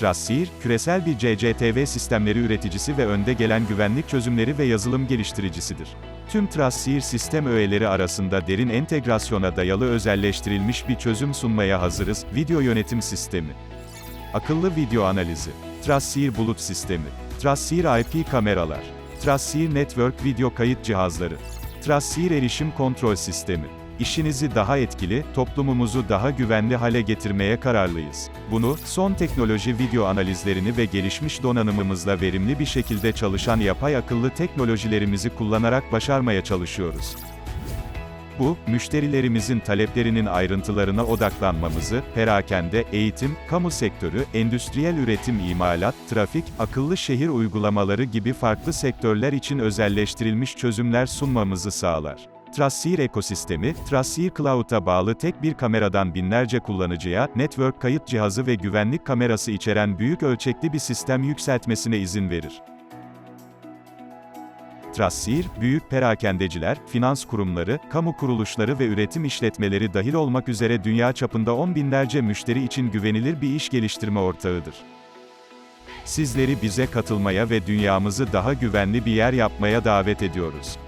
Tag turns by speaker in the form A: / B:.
A: Trassir, küresel bir CCTV sistemleri üreticisi ve önde gelen güvenlik çözümleri ve yazılım geliştiricisidir. Tüm Trassir sistem öğeleri arasında derin entegrasyona dayalı özelleştirilmiş bir çözüm sunmaya hazırız. Video yönetim sistemi. Akıllı video analizi. Trassir bulut sistemi. Trassir IP kameralar. Trassir Network video kayıt cihazları. Trassir erişim kontrol sistemi. İşinizi daha etkili, toplumumuzu daha güvenli hale getirmeye kararlıyız. Bunu, son teknoloji video analizlerini ve gelişmiş donanımımızla verimli bir şekilde çalışan yapay akıllı teknolojilerimizi kullanarak başarmaya çalışıyoruz. Bu, müşterilerimizin taleplerinin ayrıntılarına odaklanmamızı, perakende, eğitim, kamu sektörü, endüstriyel üretim imalat, trafik, akıllı şehir uygulamaları gibi farklı sektörler için özelleştirilmiş çözümler sunmamızı sağlar. Trassir ekosistemi, Trassir Cloud'a bağlı tek bir kameradan binlerce kullanıcıya, network kayıt cihazı ve güvenlik kamerası içeren büyük ölçekli bir sistem yükseltmesine izin verir. Trassir, büyük perakendeciler, finans kurumları, kamu kuruluşları ve üretim işletmeleri dahil olmak üzere dünya çapında on binlerce müşteri için güvenilir bir iş geliştirme ortağıdır. Sizleri bize katılmaya ve dünyamızı daha güvenli bir yer yapmaya davet ediyoruz.